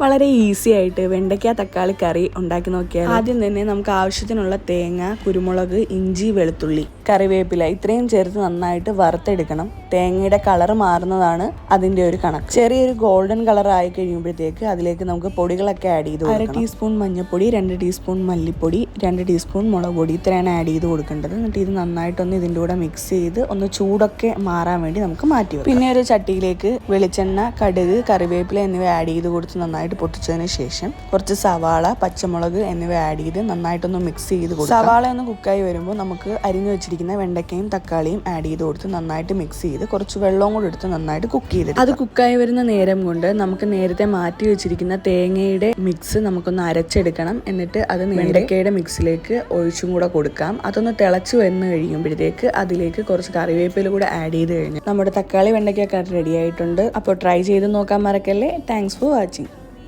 വളരെ ഈസി ആയിട്ട് വെണ്ടയ്ക്ക തക്കാളി കറി ഉണ്ടാക്കി നോക്കിയാൽ ആദ്യം തന്നെ നമുക്ക് ആവശ്യത്തിനുള്ള തേങ്ങ കുരുമുളക് ഇഞ്ചി വെളുത്തുള്ളി കറിവേപ്പില ഇത്രയും ചേർത്ത് നന്നായിട്ട് വറുത്തെടുക്കണം. തേങ്ങയുടെ കളർ മാറുന്നതാണ് അതിന്റെ ഒരു കണക്ക്. ചെറിയൊരു ഗോൾഡൻ കളർ ആയി കഴിയുമ്പോഴത്തേക്ക് അതിലേക്ക് നമുക്ക് പൊടികളൊക്കെ ആഡ് ചെയ്ത് അര ടീസ്പൂൺ മഞ്ഞൾപ്പൊടി രണ്ട് ടീസ്പൂൺ മല്ലിപ്പൊടി രണ്ട് ടീസ്പൂൺ മുളക് പൊടി ഇത്രയാണ് ആഡ് ചെയ്ത് കൊടുക്കേണ്ടത്. എന്നിട്ട് ഇത് നന്നായിട്ടൊന്ന് ഇതിന്റെ കൂടെ മിക്സ് ചെയ്ത് ഒന്ന് ചൂടൊക്കെ മാറാൻ വേണ്ടി നമുക്ക് മാറ്റി. പിന്നെ ഒരു ചട്ടിയിലേക്ക് വെളിച്ചെണ്ണ കടുക് കറിവേപ്പില എന്നിവ ആഡ് ചെയ്ത് കൊടുത്ത് നന്നായിട്ട് പൊട്ടിച്ചതിന് ശേഷം കുറച്ച് സവാള പച്ചമുളക് എന്നിവ ആഡ് ചെയ്ത് നന്നായിട്ടൊന്ന് മിക്സ് ചെയ്ത് കൊടുക്കും. സവാള ഒന്ന് കുക്കായി വരുമ്പോൾ നമുക്ക് അരിഞ്ഞു വെച്ചിരിക്കുന്ന വെണ്ടയ്ക്കയും തക്കാളിയും ആഡ് ചെയ്ത് കൊടുത്ത് നന്നായിട്ട് മിക്സ് ചെയ്ത് കുറച്ച് വെള്ളവും കൂടി എടുത്ത് നന്നായിട്ട് കുക്ക് ചെയ്ത് അത് കുക്കായി വരുന്ന നേരം കൊണ്ട് നമുക്ക് നേരത്തെ മാറ്റി വെച്ചിരിക്കുന്ന തേങ്ങയുടെ മിക്സ് നമുക്കൊന്ന് അരച്ചെടുക്കണം. എന്നിട്ട് അത് വെണ്ടയ്ക്കയുടെ മിക്സിലേക്ക് ഒഴിച്ചും കൂടെ കൊടുക്കാം. അതൊന്ന് തിളച്ച് വന്ന് കഴിയുമ്പോഴത്തേക്ക് അതിലേക്ക് കുറച്ച് കറിവേപ്പില കൂടെ ആഡ് ചെയ്ത് കഴിഞ്ഞാൽ നമ്മുടെ തക്കാളി വെണ്ടയ്ക്കൊക്കെ റെഡി ആയിട്ടുണ്ട്. അപ്പോൾ ട്രൈ ചെയ്ത് നോക്കാൻ മറക്കല്ലേ? Thanks for watching